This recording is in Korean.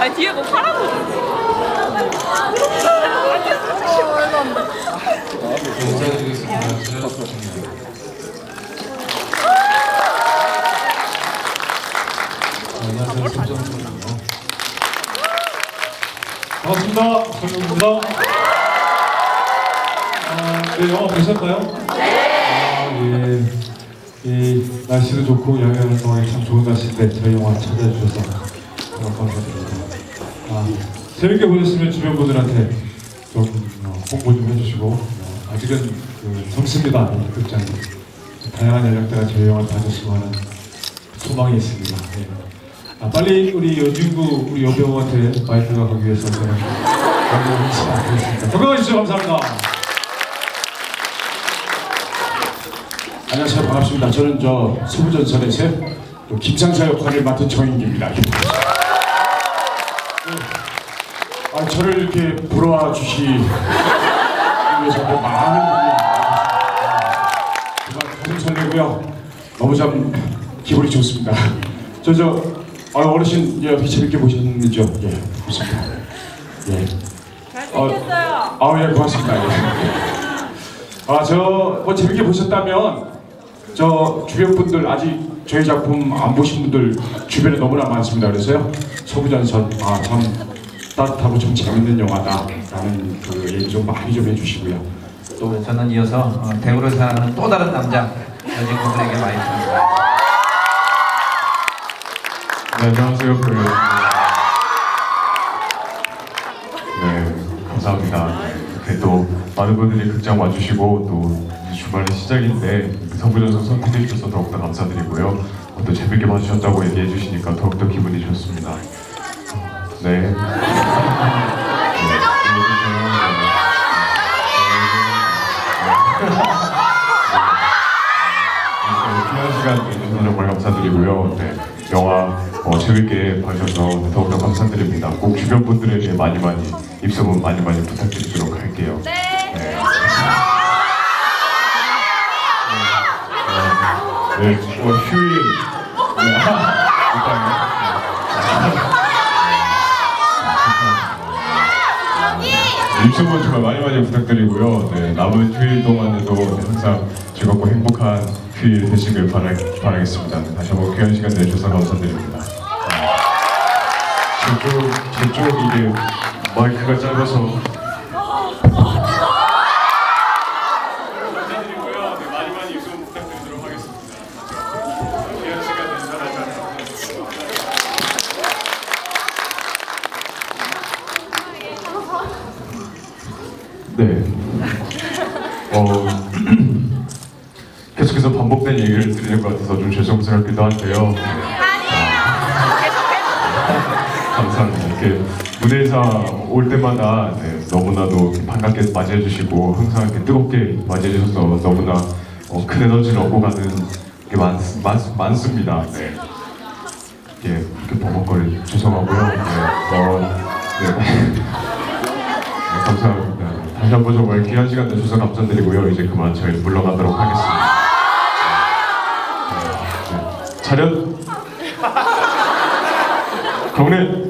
안녕하세요. 반갑습니다. 어, 네, 영화 보셨나요? 네. 아, 예. 이 날씨도 좋고 야외 활동하기 참 좋은 날씨인데 저희 영화 찾아주셔서 정말 감사드립니다. 아, 재밌게 보셨으면 주변 분들한테 좀 어, 홍보 좀 해주시고 어, 아직은 그 아닌 극장이 다양한 연령대가 저희 영화를 봐줬으면 하는 소망이 있습니다. 네. 아, 빨리 우리 여진구 우리 여배우한테 마이크가 가기 위해서 저는 너무 열심히 하겠습니다. 건강해 주셔서 감사합니다. 안녕하세요 반갑습니다. 저는 저 서부전선에서 또 김상사 역할을 맡은 정인기입니다. 네. 아, 저를 이렇게 불러와 주시 위해서 또 많은 분이 정말 가슴 설레고요. 너무 참 기분이 좋습니다. 저 저 아, 어르신 예, 재밌게 보셨는지요? 예, 좋습니다. 예. 잘생겼어요. 아, 예, 고맙습니다. 예. 아, 저, 뭐, 재밌게 보셨다면, 저, 주변 분들, 아직 저희 작품 안 보신 분들 주변에 너무나 많습니다. 그래서요, 서부전선, 아, 참 따뜻하고 좀 재밌는 영화다. 라는 그 얘기 좀 많이 좀 해주시고요. 또 저는 이어서 어, 배우를 사랑하는 또 다른 남자 여직분들에게 마이크입니다. 네, 안녕하세요. 그, 네, 감사합니다. 이렇게 또 많은 분들이 극장 와주시고 또 주말이 시작인데 성부전선 선택해 주셔서 더욱더 감사드리고요. 어, 또 재밌게 봐주셨다고 얘기해 주시니까 더욱더 기분이 좋습니다. 네. 네, 네, 귀한 시간 내주셔서 정말 감사드리고요. 네, 영화 어, 재밌게 봐주셔서 더욱더 감사드립니다. 꼭 주변 분들에게 많이 많이 입소문 많이 많이 부탁드리도록 할게요. 네. 네. 네, 어, 휴일. 네. 네, 입소문 정말 많이 많이 부탁드리고요. 네, 남은 휴일 동안에도 항상 즐겁고 행복한 휴일 되시길 바라, 바라겠습니다. 네, 다시 한번 귀한 시간 내주셔서 감사드립니다. 저쪽, 저쪽 이게 마이크가 짧아서 감사드리고요. 네, 부탁드리도록 하겠습니다. 귀한 시간 내주셔서 네. 어, 계속해서 반복된 얘기를 드리는 것 같아서 좀 죄송스럽기도 한데요. 감사합니다. 이렇게 무대에서 올 때마다 네, 너무나도 반갑게 맞이해 주시고 항상 이렇게 뜨겁게 맞이해 주셔서 너무나 어, 큰 에너지를 얻고 가는 게 많, 많, 많습니다. 네. 예, 이렇게 버벅거리 죄송하고요. 네, 어, 네. 네, 감사합니다. 다시 한번 정말 귀한 시간 내주셔서 감사드리고요. 이제 그만 저희 물러가도록 하겠습니다. 네, 네. 차렷! 경례!